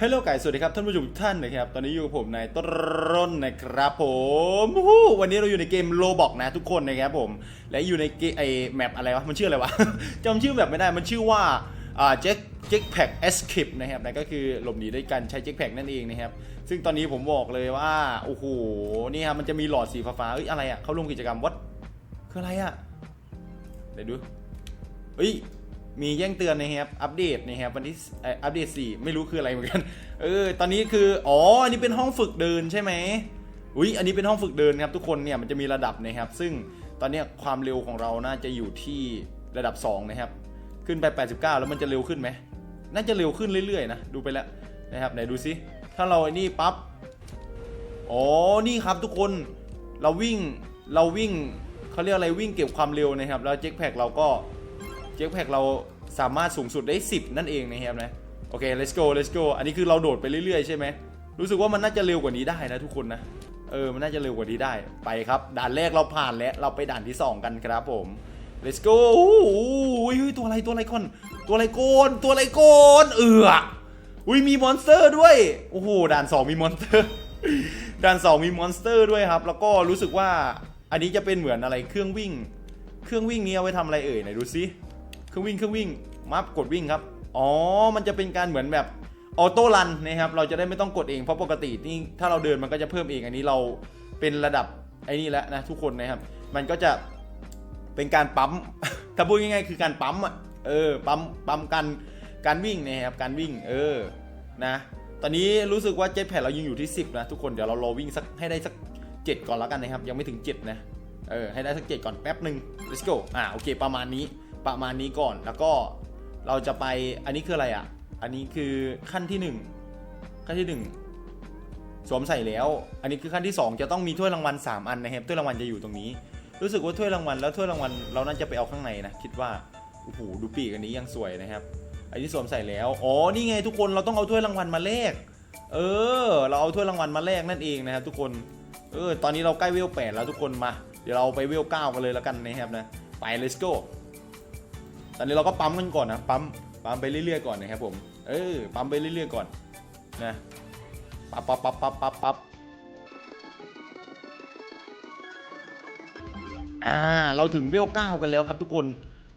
ฮัลโหลไก่สวัสดีครับท่านผู้ชมทุกท่านนะครับ ตอนนี้อยู่กับผมนายต้นนะครับผมวู้วันนี้เราอยู่ในเกมโลบอกนะทุกคนนะครับผม และอยู่ในเกมไอแมปอะไรวะ มันชื่ออะไรวะ จำชื่อแบบไม่ได้มันชื่อว่าอ่าเจ็คเจ็คแพ็กเอสคิปนะครับนั่นก็คือหลบหนีด้วยการใช้เจ็คแพ็กนั่นเองนะครับ ซึ่งตอนนี้ผมบอกเลยว่าโอ้โหนี่ครับมันจะมีหลอดสีฟ้าๆเอ้ยอะไรอะเขาร่วมกิจกรรมวัดคืออะไรอะเดี๋ยวดูเฮ้ย มีแจ้งเตือนนะครับ อัปเดตนะครับวันที่อัปเดต 4 ไม่รู้คืออะไรเหมือนกัน เออ ตอนนี้คือ อ๋อ อันนี้เป็นห้องฝึกเดินใช่ไหมอุ้ยอันนี้เป็นห้องฝึกเดินครับทุกคนเนี่ยมันจะมีระดับนะครับ ซึ่งตอนนี้ความเร็วของเราน่าจะอยู่ที่ระดับ 2 นะครับ ขึ้นไป 89 แล้วมันจะเร็วขึ้นไหม น่าจะเร็วขึ้นเรื่อยๆนะ ดูไปแล้วนะครับ ไหนดูซิ ถ้าเราไอ้นี่ปั๊บ อ๋อ นี่ครับทุกคน เราวิ่ง เราวิ่งเขาเรียกอะไรวิ่งเก็บความเร็วนะครับ แล้วเจ็คแพ็กเราก็ เจ็คแพ็กเราสามารถสูงสุดได้ 10 นั่นเองนะครับนะโอเค let's go let's go อันนี้คือเราโดดไปเรื่อยๆใช่ไหมรู้สึกว่ามันน่าจะเร็วกว่านี้ได้นะทุกคนนะเออมันน่าจะเร็วกว่านี้ได้ไปครับ ด่านแรกเราผ่านแล้วเราไปด่านที่ 2 กันครับผม let's go โอ้ยตัวอะไรตัวอะไรก่อนตัวอะไรโกนตัวอะไรโกนเอืออุ้ยมีมอนสเตอร์ด้วยโอ้โหด่าน 2 มีมอนสเตอร์ด่าน2มีมอนสเตอร์ด้วยครับ แล้วก็รู้สึกว่าอันนี้จะเป็นเหมือนอะไรเครื่องวิ่ง เครื่องวิ่งนี้เอาไว้ทำอะไรเอ่ยไหนดูซิ เครื่องวิ่งเครื่องวิ่งมัฟกดวิ่งครับ อ๋อ มันจะเป็นการเหมือนแบบออโต้รันนะครับ เราจะได้ไม่ต้องกดเอง เพราะปกตินี่ถ้าเราเดินมันก็จะเพิ่มเอง อันนี้เราเป็นระดับไอ้นี่แล้วนะทุกคนนะครับ มันก็จะเป็นการปั๊ม ถ้าพูดง่ายๆคือการปั๊มอะ เออ ปั๊ม ปั๊มการการวิ่งนะครับ การวิ่ง เออ นะ ตอนนี้รู้สึกว่าเจ็ตแพดเรายังอยู่ที่ 10 นะทุกคน เดี๋ยวเรารอวิ่งสักให้ได้สัก 7 ก่อนแล้วกันนะครับ ยังไม่ถึง 7 นะ เออ ให้ได้สัก 7 ก่อนแป๊บหนึ่ง let's go อ่า โอเค ประมาณนี้ ประมาณนี้ก่อน แล้วก็เราจะไปอันนี้คืออะไรอะ อันนี้คือขั้นที่ 1 ขั้นที่ 1 สวมใส่แล้ว อันนี้คือขั้นที่ 2 จะต้องมีถ้วยรางวัล 3 อันนะครับถ้วยรางวัลจะอยู่ตรงนี้ รู้สึกว่าถ้วยรางวัลแล้วถ้วยรางวัลเราน่าจะไปเอาข้างในนะคิดว่าโอ้โหดูปีกอันนี้ยังสวยนะครับ อันนี้สวมใส่แล้วอ๋อนี่ไงทุกคนเราต้องเอาถ้วยรางวัลมาแลกเออ เราเอาถ้วยรางวัลมาแลกนั่นเองนะครับ ทุกคนเออตอนนี้เราใกล้เวลแปดแล้วทุกคนมา เดี๋ยวเราไปเวลเก้ากันเลยแล้วกันนะครับนะไป let's go ตอนนี้เราก็ปั๊มกันก่อนนะ ปั๊ม ปั๊มไปเรื่อยๆก่อนนะครับผม เออ ปั๊มไปเรื่อยๆก่อน นะ ปั๊บปั๊บปั๊บปั๊บปั๊บปั๊บอ่า เราถึงเวเก้ากันแล้วครับทุกคน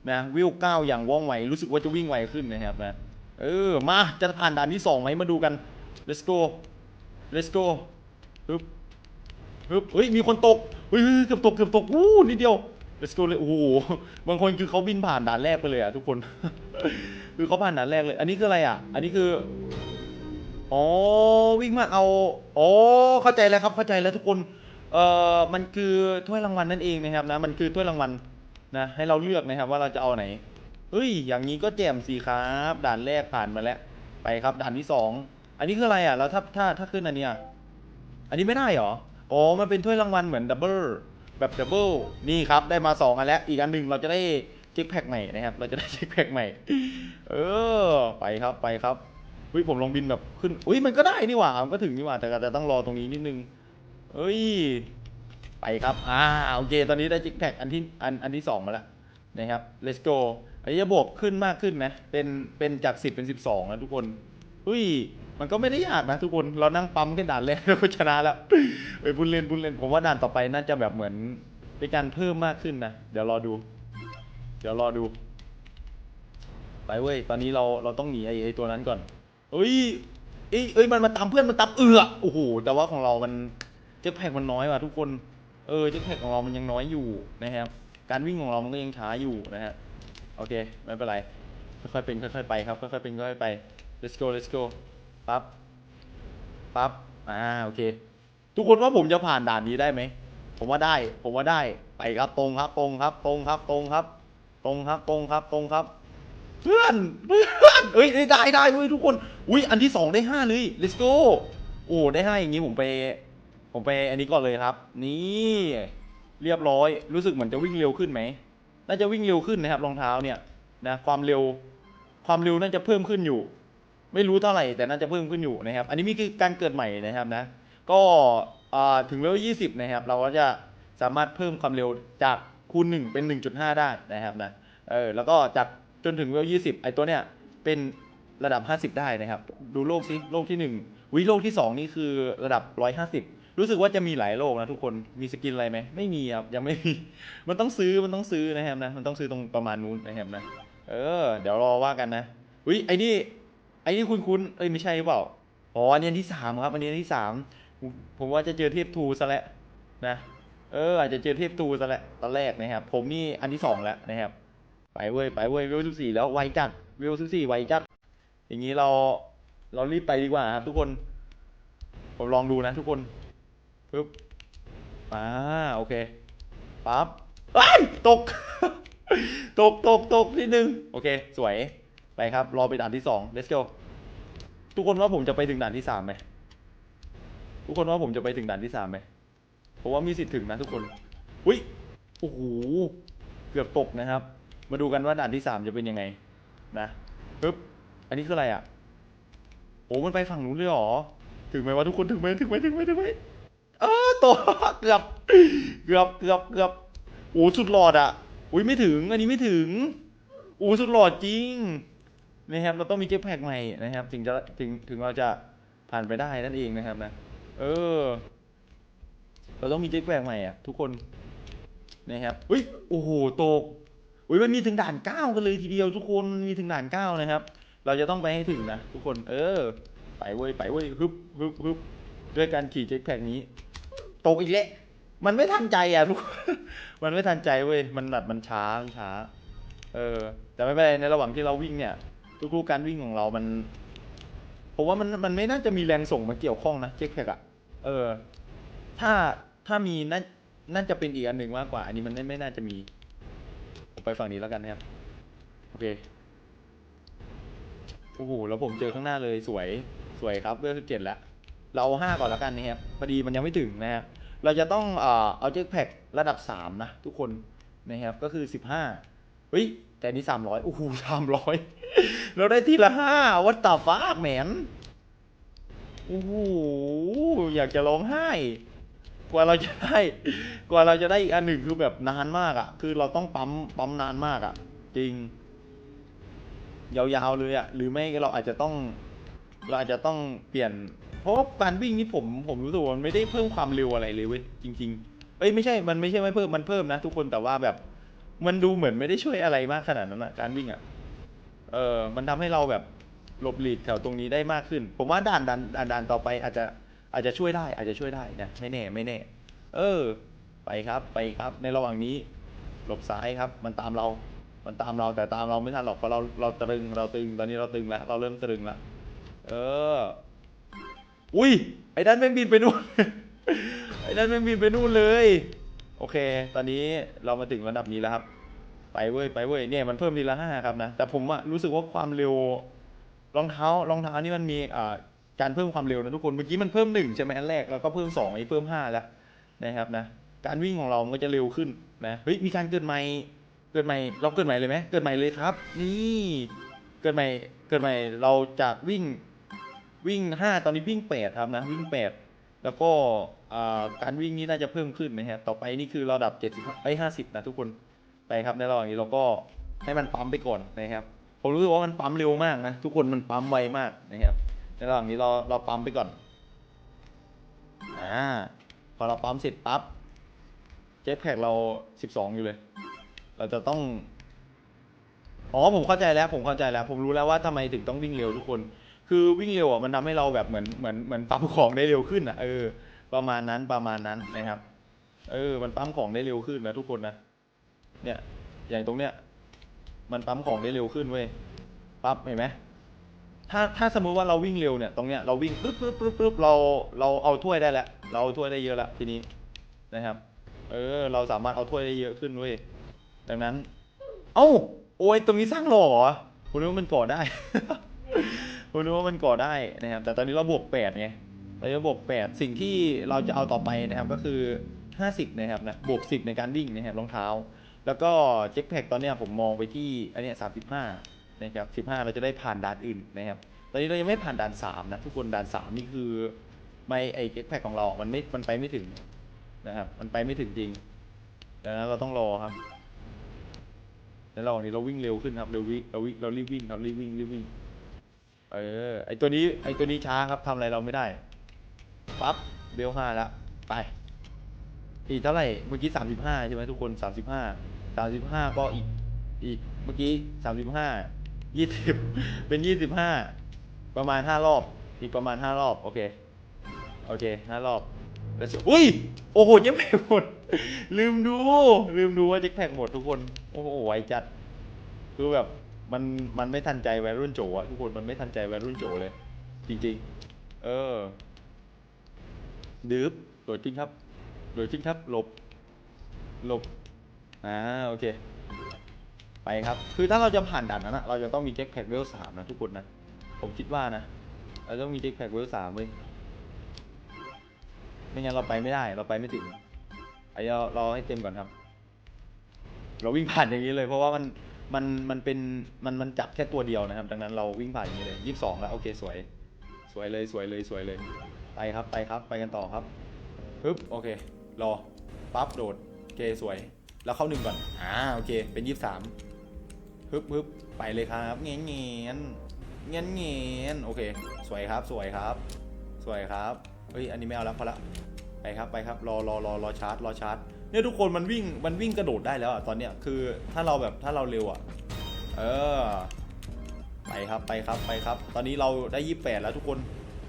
นะเวเก้าอย่างว่องไว รู้สึกว่าจะวิ่งไวขึ้นนะครับนะ เออ มา จะผ่านด่านที่สองไหมมาดูกัน let's go let's go ฮึบฮึบเฮ้ย มีคนตก เฮ้ยเฮ้ยเกือบตก เกือบตก วู้นิดเดียว let's go เลยโอ้โหบางคนคือเขาบินผ่านด่านแรกไปเลยอะทุกคน คือเขาผ่านด่านแรกเลย อันนี้คืออะไรอะอันนี้คืออ๋อวิ่งมาเอาอ๋อเข้าใจแล้วครับเข้าใจแล้วทุกคนเอ่อมันคือถ้วยรางวัลนั่นเองนะครับนะมันคือถ้วยรางวัลนะให้เราเลือกนะครับว่าเราจะเอาไหนเฮ้ย อย่างนี้ก็แจ่มสิครับ ด่านแรกผ่านมาแล้ว ไปครับด่านที่สองอันนี้คืออะไรอะแล้วถ้าถ้าถ้าขึ้นอันเนี้ยอันนี้ไม่ได้หรออ๋อมันเป็นถ้วยรางวัลเหมือนดับเบิล แบบดับเบิลนี่ครับได้มา 2 อันแล้ว อีกอันหนึ่งเราจะได้เช็คแพ็กใหม่นะครับ เราจะได้เช็คแพ็กใหม่ เออ ไปครับไปครับอุ้ยผมลองบินแบบขึ้นอุ้ยมันก็ได้นี่หว่ามันก็ถึงนี่หว่าแต่แต่ต้องรอตรงนี้นิดนึงเอ้ยไปครับอ่าโอเค ตอนนี้ได้เช็คแพ็กอันที่อันอันที่สองมาแล้วนะครับ let's go อันนี้จะบวกขึ้นมากขึ้นนะเป็นเป็นจาก 10 เป็น 12 นะทุกคนอุ้ย มันก็ไม่ได้ยากนะทุกคนเรานั่งปั๊มแค่ด่านแรกเราก็ชนะแล้วไปบุญเล่นบุญเล่นผมว่าด่านต่อไปน่าจะแบบเหมือนเป็นการเพิ่มมากขึ้นนะเดี๋ยวรอดู เดี๋ยวรอดู ไปเว้ยตอนนี้เราเราต้องหนีไอ้ไอ้ตัวนั้นก่อนเอ้ยเอ้ยเอ้ยมันมาตามเพื่อนมันตามเอือโอ้โหแต่ว่าของเรามันเจ็คแพ็กมันน้อยว่ะทุกคนเออเจ็คแพ็กของเรามันยังน้อยอยู่นะครับการวิ่งของเรามันก็ยังช้าอยู่นะฮะโอเคไม่เป็นไรค่อยๆเป็นค่อยๆไปครับค่อยๆเป็นค่อยๆไป let's go let's go ปั๊บ ปั๊บ อ่า โอเค ทุกคนว่าผมจะผ่านด่านนี้ได้ไหม ผมว่าได้ ผมว่าได้ ไปครับตรงครับ ตรงครับ ตรงครับ ตรงครับ ตรงครับ ตรงครับ ตรงครับ เพื่อน เพื่อนเอ้ย ได้ได้เว้ยทุกคน อุ้ย อันที่สองได้ห้าเลย let's go โอ้ ได้ห้าอย่างนี้ผมไป ผมไปอันนี้ก่อนเลยครับ นี่ เรียบร้อย รู้สึกเหมือนจะวิ่งเร็วขึ้นไหม น่าจะวิ่งเร็วขึ้นนะครับรองเท้าเนี่ยนะ ความเร็ว ความเร็วน่าจะเพิ่มขึ้นอยู่ ไม่รู้เท่าไหร่แต่น่าจะเพิ่มขึ้นอยู่นะครับ อันนี้มีคือการเกิดใหม่นะครับนะ ก็ถึงเลเวล20 นะครับ เราก็จะสามารถเพิ่มความเร็วจากคูณ 1 เป็น 1.5 ได้นะครับนะ เออ แล้วก็จากจนถึงเลเวล20 ไอตัวเนี้ยเป็นระดับ 50 ได้นะครับ ดูโลกสิโลกที่หนึ่งวิโลกที่สองนี่คือระดับ 150 รู้สึกว่าจะมีหลายโลกนะทุกคน มีสกินอะไรไหม ไม่มีครับ ยังไม่มี มันต้องซื้อ มันต้องซื้อนะครับนะ มันต้องซื้อตรงประมาณนู้นนะครับนะ เออ เดี๋ยวรอว่ากันนะอุ้ยไอ้นี่ อ้นี่คุณคุณเอ้ยไม่ใช่หรือเปล่า อ๋ออันนี้อันที่สามครับ อันนี้อันที่สามผมว่าจะเจอเทพทูซะแล้วนะ เออ อาจจะเจอเทพทูซะแล้วตอนแรกนะครับ ผมนี่อันที่สองแล้วนะครับ ไปเว้ยไปเว้ยเวลสิบสี่แล้วไวจัดเวลสิบสี่ไวจัด อย่างนี้เราเรารีบไปดีกว่าครับ ทุกคน ผมลองดูนะทุกคนปึ๊บอ่าโอเคปั๊บตก ตกตกตกนิดนึง โอเค สวย ไปครับ รอไปด่านที่สอง let's go ทุกคนว่าผมจะไปถึงด่านที่สามไหมทุกคนว่าผมจะไปถึงด่านที่สามไหมผมว่ามีสิทธิ์ถึงนะทุกคนอุ้ยโอ้โหเกือบตกนะครับ มาดูกันว่าด่านที่สามจะเป็นยังไง นะปึ๊บอันนี้คืออะไรอะโอ้มันไปฝั่งนู้นเลยเหรอ ถึงไหมวะทุกคนถึงไหมถึงไหมถึงไหมถึงไหมเออตัวเกือบเกือบเกือบเกือบโอ้สุดหลอดอะ อุ้ยไม่ถึง อันนี้ไม่ถึงโอ้สุดหลอดจริง นะครับเราต้องมีเก็บแพ็กใหม่นะครับถึงจะถึงถึงเราจะผ่านไปได้นั่นเองนะครับนะเออ เราต้องมีเจ็ตแพ็กใหม่อะ ทุกคนนะครับอุ้ยโอ้โหตกอุ้ยมันมีถึงด่านเก้ากันเลยทีเดียวทุกคนมีถึงด่านเก้านะครับ เราจะต้องไปให้ถึงนะทุกคน เออ ไปเว้ยไปเว้ยฮึบฮึบฮึบด้วยการขี่เจ็ตแพ็กนี้ตกอีกแล้วมันไม่ทันใจอะทุกมันไม่ทันใจเว้ยมันแบบมันช้ามันช้า เออ แต่ไม่เป็นไรในระหว่างที่เราวิ่งเนี่ย ทุกๆการวิ่งของเรามันผมว่ามันมันไม่น่าจะมีแรงส่งมาเกี่ยวข้องนะเจ็ตแพกอะเออ ถ้าถ้ามีน่าน่าจะเป็นอีกอันหนึ่งมากกว่า อันนี้มันไม่ไม่น่าจะมีผมไปฝั่งนี้แล้วกันนะครับ โอเคโอ้โหแล้วผมเจอข้างหน้าเลยสวยสวยครับเลือดสิบเจ็ดแล้ว เราเอาห้าก่อนแล้วกันนะครับพอดีมันยังไม่ถึงนะครับเราจะต้องเอ่อเอาเจ็คแพกระดับสามนะทุกคนนะครับก็คือสิบห้าเฮ้ยแต่นนี้สามร้อยโอ้โหสามร้อย เราได้ทีละห้าวัตตาฟ้าแหมนโอ้โหอยากจะร้องไห้ กว่าเราจะได้ กว่าเราจะได้อีกอันหนึ่งคือแบบนานมากอะ่ะ คือเราต้องปั๊มปั๊มนานมากอะ่ะ จริง ยาวๆเลยอะ่ะ หรือไม่ก็เราอาจจะต้อง เราอาจจะต้องเปลี่ยน เพราะการวิ่งนี่ผมผมรู้สึกว่ามันไม่ได้เพิ่มความเร็วอะไรเลยเว้ยจริง ๆ เอ้ยไม่ใช่ มันไม่ใช่ไม่เพิ่มมันเพิ่มนะทุกคนแต่ว่าแบบ มันดูเหมือนไม่ได้ช่วยอะไรมากขนาดนั้นอะการวิ่งอะ่ะ เออมันทำให้เราแบบหลบหลีกแถวตรงนี้ได้มากขึ้น ผมว่าด่านด่านด่านด่านต่อไปอาจจะอาจจะช่วยได้ อาจจะช่วยได้นะไม่แน่ไม่แน่ เออ ไปครับไปครับ ในระหว่างนี้ หลบซ้ายครับ มันตามเรา มันตามเราแต่ตามเราไม่ทันหรอกเพราะเราเราตรึงเราตึงตอนนี้เราตึงแล้วเราเริ่มตรึงแล้วเออ อุ้ยไอ้ด้านแม่งบินไปนู่นไอ้ด้านแม่งบินไปนู่นเลย โอเค ตอนนี้เรามาถึงระดับนี้แล้วครับ ไปเว้ยไปเว้ยเนี่ยมันเพิ่มทีละห้าครับนะแต่ผมอะรู้สึกว่าความเร็วรองเท้ารองเท้านี่มันมีอ่าการเพิ่มความเร็วนะทุกคนเมื่อกี้มันเพิ่มหนึ่งใช่ไหมอันแรกแล้วก็เพิ่มสองอันนี้เพิ่มห้าแล้วนะครับนะการวิ่งของเรามันก็จะเร็วขึ้นนะเฮ้ยมีการเกิดใหม่เกิดใหม่เราเกิดใหม่เลยไหมเกิดใหม่เลยครับ นี่เกิดใหม่เกิดใหม่เราจากวิ่งวิ่งห้าตอนนี้วิ่งแปดครับนะวิ่งแปดแล้วก็อ่าการวิ่งนี่น่าจะเพิ่มขึ้นนะครับต่อไปนี่คือระดับเจ็ดสิบไอ้ห้าสิบนะทุกคน ไปครับในระหว่างนี้เราก็ให้มันปั๊มไปก่อนนะครับ ผมรู้สึกว่ามันปั๊มเร็วมากนะ ทุกคนมันปั๊มไวมากนะครับ ในระหว่างนี้เราเราปั๊มไปก่อน อ่า พอเราปั๊มเสร็จปั๊บเจ็ตแพ็กเราสิบสองอยู่เลย เราจะต้อง อ๋อผมเข้าใจแล้วผมเข้าใจแล้ว ผมรู้แล้วว่าทำไมถึงต้องวิ่งเร็วทุกคน คือวิ่งเร็วอะมันทำให้เราแบบเหมือนเหมือนเหมือนปั๊มของได้เร็วขึ้นอะเออประมาณนั้นประมาณนั้นนะครับ เออ มันปั๊มของได้เร็วขึ้นนะทุกคนนะ เนี่ยอย่างตรงเนี้ยมันปั๊มของได้เร็วขึ้นเว้ยปั๊บเห็นไหมถ้าถ้าสมมุติว่าเราวิ่งเร็วเนี่ยตรงเนี้ยเราวิ่งปึ๊บปึ๊บปึ๊บปึ๊บเราเราเอาถ้วยได้แล้วเราเอาถ้วยได้เยอะแล้วทีนี้นะครับ เออ เราสามารถเอาถ้วยได้เยอะขึ้นเว้ยดังนั้น เอ้าโอ้ยตรงนี้สร้างหล่อเหรอคุณนึกว่ามันก่อได้คุณนึกว่ามันก่อได้นะครับ แต่ตอนนี้เราบวกแปดไงเราจะบวกแปดสิ่งที่เราจะเอาต่อไปนะครับก็คือห้าสิบนะครับนะบวกสิบในการวิ่งนะครับรองเท้า แล้วก็เจ็คแพ็กตอนเนี้ยผมมองไปที่อันเนี้ยสามสิบห้านะครับสิบห้าเราจะได้ผ่านด่านอื่นนะครับ ตอนนี้เรายังไม่ผ่านด่านสามนะทุกคนด่านสามนี่คือไม่ไอเจ็คแพ็กของเรา มันไม่มันไปไม่ถึงนะครับ มันไปไม่ถึงจริงดังนั้นเราต้องรอครับในระหว่างนี้เราวิ่งเร็วขึ้นครับ เราวิ่งเราวิ่งเรารีบวิ่งเรารีบวิ่งรีบวิ่งเออไอตัวนี้ไอตัวนี้ช้าครับทำอะไรเราไม่ได้ปั๊บเบลห้าละไปอีกเท่าไหร่เมื่อกี้สามสิบห้าใช่ไหมทุกคนสามสิบห้า สามสิบห้าก็อีกอีกเมื่อกี้สามสิบห้ายี่สิบเป็นยี่สิบห้าประมาณห้ารอบ อีกประมาณห้ารอบ โอเค โอเคห้ารอบแล้วอุ้ย โอ้โหยังไม่หมด ลืมดู ลืมดูว่าจิกแพกหมดทุกคน โอ้โหไวจัด คือแบบมันมันไม่ทันใจวัยรุ่นโจอะทุกคนมันไม่ทันใจวัยรุ่นโจเลย จริงๆ เออดืบโหลดจริงครับโหลดจริงครับ หลบ หลบ อ่าโอเค ไปครับ คือถ้าเราจะผ่านด่านนั้นอะเราจะต้องมีเจ็คแพ็กเวลสามนะทุกคนนะ ผมคิดว่านะ เราต้องมีเจ็คแพ็กเวลสามเว้ยไม่งั้นเราไปไม่ได้ เราไปไม่ถึงไอ้เราราให้เต็มก่อนครับ เราวิ่งผ่านอย่างนี้เลย เพราะว่ามันมันมันเป็นมันมันจับแค่ตัวเดียวนะครับ ดังนั้นเราวิ่งผ่านอย่างนี้เลยยี่สิบสองแล้วโอเคสวย สวยเลยสวยเลยสวยเลยไปครับไปครับ ไปกันต่อครับปึ๊บโอเค รอปั๊บโดดโอเคสวย แล้วเข้าหนึ่งก่อน อ่าโอเค เป็นยี่สิบสามฮึบฮึบไปเลยครับเงี้ยเงี้ยเงี้ยเงี้ยโอเค สวยครับ สวยครับ สวยครับ เฮ้ย อันนี้ไม่เอาแล้วพอละไปครับไปครับ รอรอรอรอชาร์จ รอชาร์จ เนี่ยทุกคนมันวิ่ง มันวิ่งกระโดดได้แล้วอะตอนเนี้ย คือถ้าเราแบบถ้าเราเร็วอะ เออ ไปครับไปครับไปครับ ตอนนี้เราได้ยี่แปดแล้วทุกคน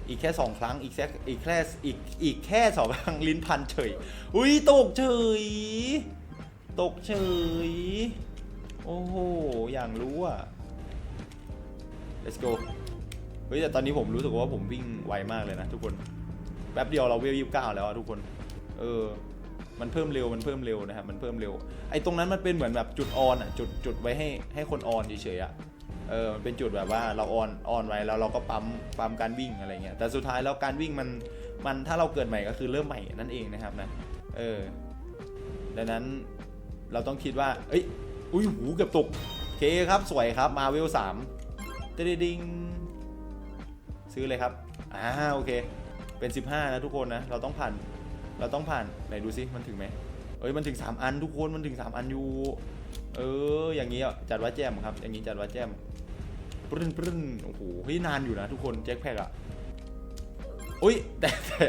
อีกแค่สองครั้ง อีกแค่อีกแค่อีกอีกแค่สองครั้งลิ้นพันเฉย อุ้ยตกเฉย ตกเฉย โอ้โห อย่างรู้อะ let's go เฮ้ยแต่ตอนนี้ผมรู้สึกว่าผมวิ่งไวมากเลยนะทุกคน แป๊บเดียวเราเวลยี่สิบเก้าแล้วอะทุกคน เออ มันเพิ่มเร็ว มันเพิ่มเร็วนะครับ มันเพิ่มเร็ว ไอ้ตรงนั้นมันเป็นเหมือนแบบจุดออนอะ จุดจุดไว้ให้ให้คนออนเฉยๆอะ เออ มันเป็นจุดแบบว่าเราออนออนไว้แล้วเราก็ปั๊มปั๊มการวิ่งอะไรเงี้ย แต่สุดท้ายแล้วการวิ่งมันมันถ้าเราเกิดใหม่ก็คือเริ่มใหม่นั่นเองนะครับนะ เออ ดังนั้น เราต้องคิดว่า เอ้ย อุ้ยหูเกือบตกเคครับสวยครับมาเวลสามเตดดิงซื้อเลยครับ อ่าโอเค เป็น 15 นะทุกคนนะ เราต้องผ่าน เราต้องผ่าน ไหนดูซิมันถึงไหมเอ้ยมันถึง 3 อันทุกคนมันถึง 3 อันอยู่ เอออย่างนี้อะจัดว่าแจมครับ อย่างนี้จัดว่าแจมปรึ้นปรึ้นโอ้โหเฮ้ยนานอยู่นะทุกคนแจ็คแพ็กอะอุ้ยแต่แต่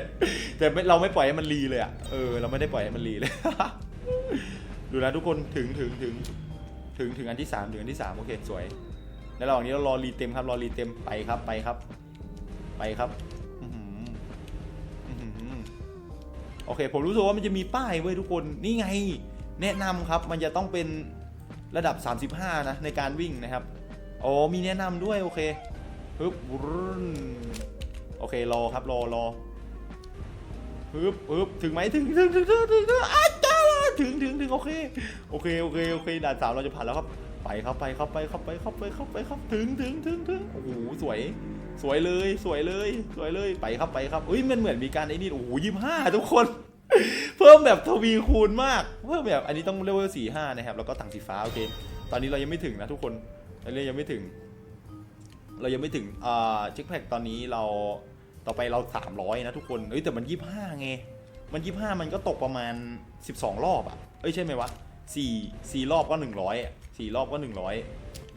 แต่เราไม่ปล่อยให้มันรีเลยอะเออเราไม่ได้ปล่อยให้มันรีเลย ดูนะทุกคนถึงถึงถึงถึงถึงอันที่3ถึงอันที่3โอเคสวยในระหว่างนี้เรารอรีเต็มครับรอรีเต็มไปครับไปครับ ไปครับโอเคผมรู้สึกว่ามันจะมีป้ายเว้ยทุกคนนี่ไง แนะนำครับมันจะต้องเป็นระดับ 35 นะ ในการวิ่งนะครับอ๋อมีแนะนำด้วย โอเคฮึบวุ้นโอเครอครับรอรอฮึบฮึบถึงไหมถึงถึงถึงถึงถึงอ้า ถึงถึงถึงโอเคโอเคโอเคโอเคด่านสามเราจะผ่านแล้วครับ ไปครับไปครับไปครับไปครับไปครับไปครับถึงถึงถึงถึงโอ้โหสวย สวยเลยสวยเลยสวยเลยไปครับไปครับเอ้ยมันเหมือนมีการไอ้นี่โอ้โหยี่ห้าทุกคน เพิ่มแบบทวีคูณมากเพิ่มแบบอันนี้ต้องเลเวลสี่ห้านะครับแล้วก็ถังสีฟ้าโอเคตอนนี้เรายังไม่ถึงนะทุกคนเรายังไม่ถึง เรายังไม่ถึงอ่าเช็คแพ็กตอนนี้เราต่อไปเราสามร้อยนะทุกคนเอ้ยแต่มันยี่ห้าไงมันยี่ห้ามันก็ตกประมาณ สิบสองรอบอะเอ้ยใช่ไหมวะสี่สี่รอบก็หนึ่งร้อยสี่รอบก็หนึ่งร้อย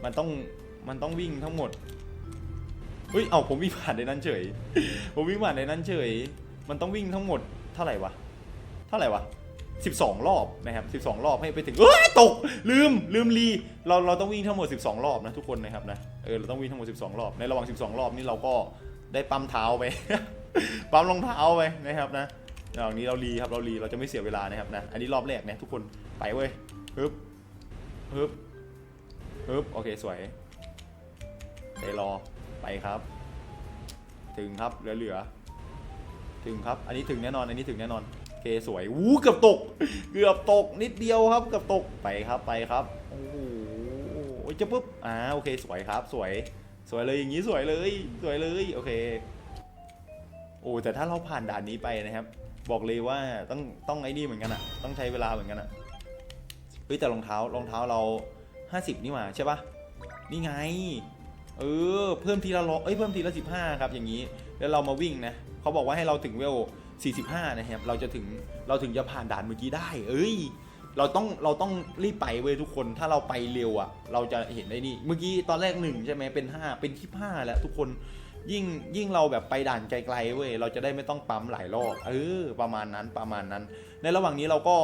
มันต้องมันต้องวิ่งทั้งหมดเฮ้ยเอาผมวิ่งผ่านในนั้นเฉย ผมวิ่งผ่านในนั้นเฉย มันต้องวิ่งทั้งหมดเท่าไหร่วะเท่าไหร่วะ12รอบนะครับ12รอบให้ไปถึงเอ้ยตกลืมลืมรีเราเราต้องวิ่งทั้งหมด12รอบนะทุกคนนะครับนะเออเราต้องวิ่งทั้งหมด12รอบ ในระหว่าง12รอบนี่เราก็ได้ปั๊มเท้าไปปั๊มรองเท้าไปนะครับนะ ระหว่างนี้เรารีครับเรารีเราจะไม่เสียเวลานะครับนะอันนี้รอบแรกนะทุกคนไปเว้ยฮึบฮึบฮึบโอเคสวยไปรอไปครับ ถึงครับเหลือเหลือๆถึงครับ อันนี้ถึงแน่นอน อันนี้ถึงแน่นอนโอเคสวยวู้เกือบตก เกือบตกนิดเดียวครับเกือบตกไปครับไปครับโอ้โหจะปุ๊บอ่าโอเคสวยครับ สวย สวยเลยอย่างนี้สวยเลย สวยเลยโอเค โอ้แต่ถ้าเราผ่านด่านนี้ไปนะครับ บอกเลยว่าต้องต้องไอ้นี่เหมือนกันอะต้องใช้เวลาเหมือนกันอะเฮ้ยแต่รองเท้ารองเท้าเรา 50 นี่หว่าใช่ปะนี่ไง เออ เพิ่มทีละร้อยเอ้ยเพิ่มทีละ15 ครับอย่างนี้ แล้วเรามาวิ่งนะเขาบอกว่าให้เราถึงเวล45 นะครับ เราจะถึงเราถึงจะผ่านด่านเมื่อกี้ได้ เอ้ย เราต้องเราต้องรีบไปเว้ยทุกคน ถ้าเราไปเร็วอะเราจะเห็นได้นี่ เมื่อกี้ตอนแรกหนึ่งใช่ไหมเป็นห้าเป็นที่ห้าแล้วทุกคน ยิ่งยิ่งเราแบบไปด่านไกลๆเว้ยเราจะได้ไม่ต้องปั๊มหลายรอบเออประมาณนั้นประมาณนั้น ในระหว่างนี้เราก็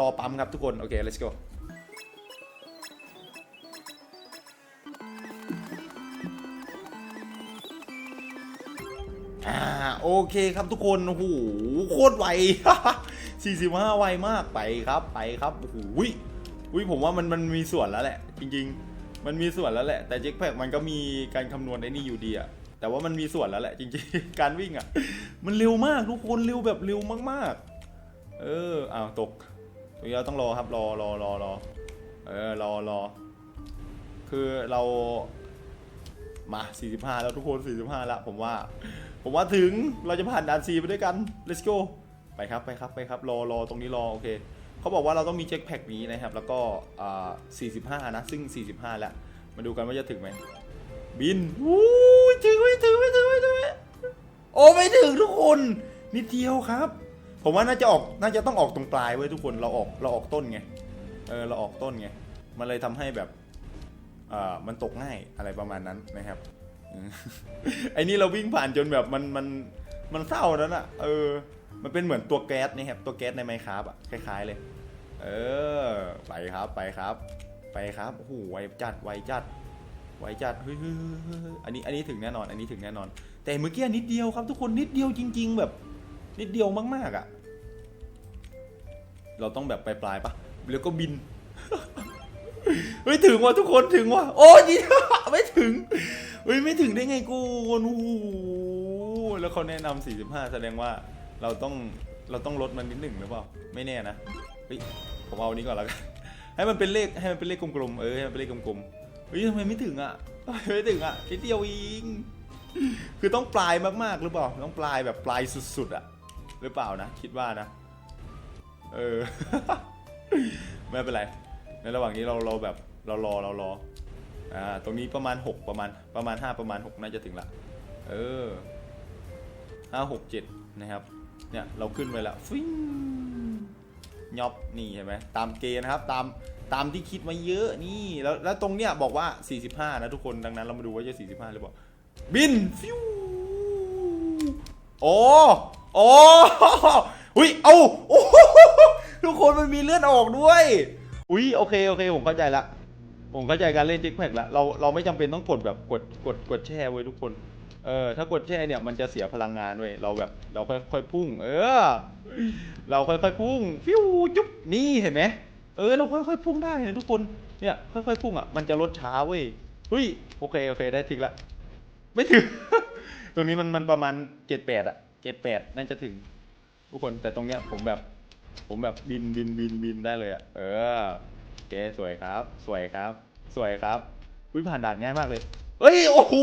รอปั๊มครับทุกคน โอเค let's go อ่าโอเคครับทุกคนโหโคตรไว 45 ไวมากไปครับไปครับโอ้โหอุ้ยอุ้ยผมว่ามันมันมีส่วนแล้วแหละ จริง ๆ มันมีส่วนแล้วแหละ แต่เจ็คแพคมันก็มีการคำนวณไอ้นี่อยู่ดีอะ แต่ว่ามันมีส่วนแล้วแหละจริงๆ การวิ่งอะมันเร็วมากทุกคนเร็วแบบเร็วมากๆ เอออ้าวตกตรงนี้เราต้องรอครับรอรอรอรอเออรอรอคือเรามา 45 แล้วทุกคน 45 แล้วผมว่า ผมว่าถึงเราจะผ่านด่านซีไปด้วยกัน let's go ไปครับไปครับไปครับรอรอตรงนี้รอโอเคเขาบอกว่าเราต้องมีเช็คแพ็กนี้นะครับ แล้วก็อ่า45 นะ ซึ่ง 45 แล้วมาดูกันว่าจะถึงไหมบินวู้ ยถึงไม่ถึงไม่ถึงไม่ถึงไม่โอ้ไม่ถึงทุกคนนิดเดียวครับ ผมว่าน่าจะออกน่าจะต้องออกตรงปลายไว้ยทุกคนเราออกเราออกต้นไงเออเราออกต้นไงมันเลยทำให้แบบเอ่อมันตกง่ายอะไรประมาณนั้นนะครับอืมไอ้นี่เราวิ่งผ่านจนแบบมันมันมันเศร้านั้นอะเออ มันเป็นเหมือนตัวแก๊สนะครับตัวแก๊สในไมค์ครับอะคล้าย ๆเลย เออ ไปครับไปครับ ไปครับโอ้โหไวจัดไวจัด ไวจัดเฮ้ยอันนี้อันนี้ถึงแน่นอน อันนี้ถึงแน่นอน แต่เมื่อกี้นิดเดียวครับ ทุกคนนิดเดียวจริง ๆ แบบ นิดเดียวมากๆอะ เราต้องแบบปลายๆปะแล้วก็บินเฮ้ยถึงว่ะทุกคนถึงว่ะโอ้ยไม่ถึงเฮ้ยไม่ถึงได้ไงกูโอ้โหแล้วเขาแนะนำ45 แสดงว่าเราต้องเราต้องลดมันนิดหนึ่งหรือเปล่า ไม่แน่นะเฮ้ยผมเอาอันนี้ก่อนแล้วกันให้มันเป็นเลขให้มันเป็นเลขกลมๆเออให้มันเป็นเลขกลมๆ เฮ้ยทำไมไม่ถึงอะทำไมไม่ถึงอะนิดเดียวเองคือต้องปลายมากๆหรือเปล่า ต้องปลายแบบปลายสุดๆอะ หรือเปล่านะ คิดว่านะ เออ ไม่เป็นไร ในระหว่างนี้เราเราแบบเรารอเรารอ อ่า ตรงนี้ประมาณ 6 ประมาณ ประมาณ 5 ประมาณ 6 น่าจะถึงละ เออห้าหกเจ็ดนะครับ เนี่ย เราขึ้นไปแล้วฟิ้ง ยอบนี่เห็นไหมตามเกณฑ์นะครับตามตามที่คิดมาเยอะนี่แล้วแล้วตรงเนี้ยบอกว่า 45 นะทุกคนดังนั้นเรามาดูว่าจะ 45 หรือเปล่า บินฟิวโอ้โอ้อุ้ยเอาโอ้โหทุกคนมันมีเลือนออกด้วยอุ้ยโอเคโอเคผมเข้าใจละผมเข้าใจการเล่นจิกแพกละเราเราไม่จำเป็นต้องกดแบบกดกดกดแช่ไว้ทุกคนเออถ้ากดแช่เนี่ยมันจะเสียพลังงานเว้ยเราแบบเราค่อยๆพุ่ง เออ เราค่อยๆพุ่งฟิวจุ๊บนี่เห็นไหมเออเราค่อยๆพุ่งได้นะทุกคนเนี่ยค่อยๆพุ่งอะมันจะลดช้าเว้ยเฮ้ยโอเคโอเคได้ทิกละไม่ถึง ตรงนี้มันมันประมาณเจ็ดแปดอะเจ็ดแปดน่าจะถึง ทุกคนแต่ตรงเนี้ยผมแบบ ผมแบบบินบินบินบินได้เลยอะเออโอเคสวยครับ สวยครับ สวยครับอุ้ยผ่านด่านง่ายมากเลยเอ้ยโอ้โห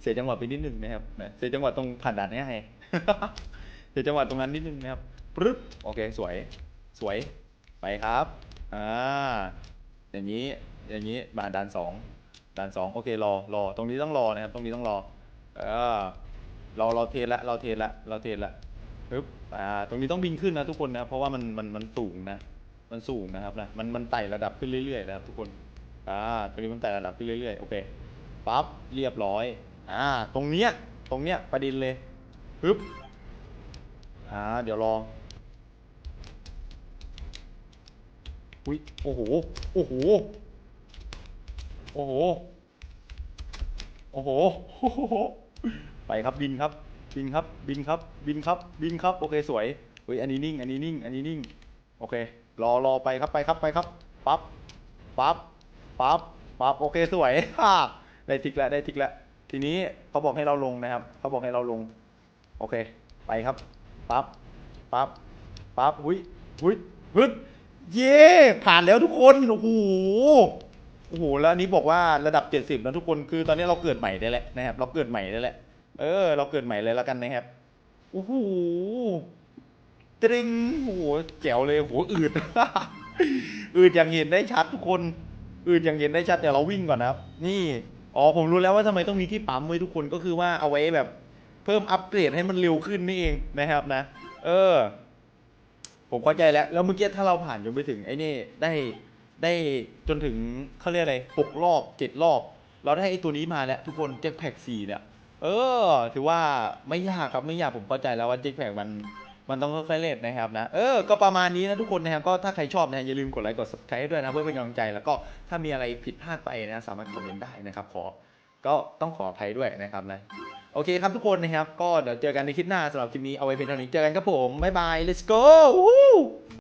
เสียจังหวะไปนิดนึงนะครับเสียจังหวะตรงผ่านด่านง่าย เสียจังหวะตรงนั้นนิดนึงนะครับปึ๊บโอเคสวย สวยไปครับอ่าอย่างนี้อย่างนี้มาด่านสองด่านสองโอเครอรอตรงนี้ต้องรอนะครับ ตรงนี้ต้องรอเออเราเราเทสละเราเทสละเราเทสละปึ๊บอ่าตรงนี้ต้องบินขึ้นนะทุกคนนะเพราะว่ามันมันมันสูงนะมันสูงนะครับนะมันมันไต่ระดับขึ้นเรื่อยๆนะครับทุกคนอ่าตรงนี้มันไต่ระดับขึ้นเรื่อยๆโอเคปั๊บเรียบร้อยอ่าตรงเนี้ยตรงเนี้ยประเด็นเลยปึ๊บ อ่าเดี๋ยวรออุ้ยโอ้โหโอ้โห โอ้โห โอ้โห โอ้โห ไปครับบินครับ บินครับ บินครับ บินครับ บินครับ โอเคสวยเฮ้ยอันนี้นิ่ง อันนี้นิ่ง อันนี้นิ่ง โอเค รอรอไปครับ ไปครับ ไปครับ ปั๊บ ปั๊บ ปั๊บ ปั๊บ โอเคสวยฮ่าได้ทิกแล้ว ได้ทิกแล้ว ทีนี้เขาบอกให้เราลงนะครับ เขาบอกให้เราลง โอเค ไปครับ ปั๊บปั๊บปั๊บหุ้ยหุ้ยฮึดเย่ผ่านแล้วทุกคนโอ้โหโอ้โหแล้วอันนี้บอกว่าระดับ 70นะทุกคนคือตอนนี้เราเกิดใหม่ได้แล้วนะครับ เราเกิดใหม่ได้แล้วเออ เราเกิดใหม่เลยแล้วกันนะครับโอ้โหตริงโอ้โหแจ๋วเลยโอ้โหอืดอืดอย่างเห็นได้ชัดทุกคนอืดอย่างเห็นได้ชัดเดี๋ยวเราวิ่งก่อนนะครับ นี่อ๋อผมรู้แล้วว่าทำไมต้องมีที่ปั๊มไว้ทุกคนก็คือว่าเอาไว้แบบ เพิ่มอัปเกรดให้มันเร็วขึ้นนี่เองนะครับนะ เออ ผมเข้าใจแล้ว แล้วเมื่อกี้ถ้าเราผ่านจนไปถึงไอ้นี่ได้ได้จนถึงเขาเรียกอะไรหกรอบเจ็ดรอบ เราได้ไอ้ตัวนี้มาแล้ว ทุกคนเจ็ตแพ็กสี่เนี่ยเออ ถือว่าไม่ยากครับไม่ยากผมเข้าใจแล้วว่าเจ็ตแพ็กมันมันต้องค่อยๆเล่นนะครับนะ เออ ก็ประมาณนี้นะทุกคนนะครับ ก็ถ้าใครชอบนะอย่าลืมกดไลค์ กด subscribe ด้วยนะ เพื่อเป็นกำลังใจ แล้วก็ถ้ามีอะไรผิดพลาดไปนะ สามารถคอมเมนต์ได้นะครับขอ ก็ต้องขออภัยด้วยนะครับนะโอเคครับทุกคนนะครับ ก็เดี๋ยวเจอกันในคลิปหน้าสำหรับคลิปนี้เอาไว้เพียงเท่านี้เจอกันครับผมบ๊ายบาย let's go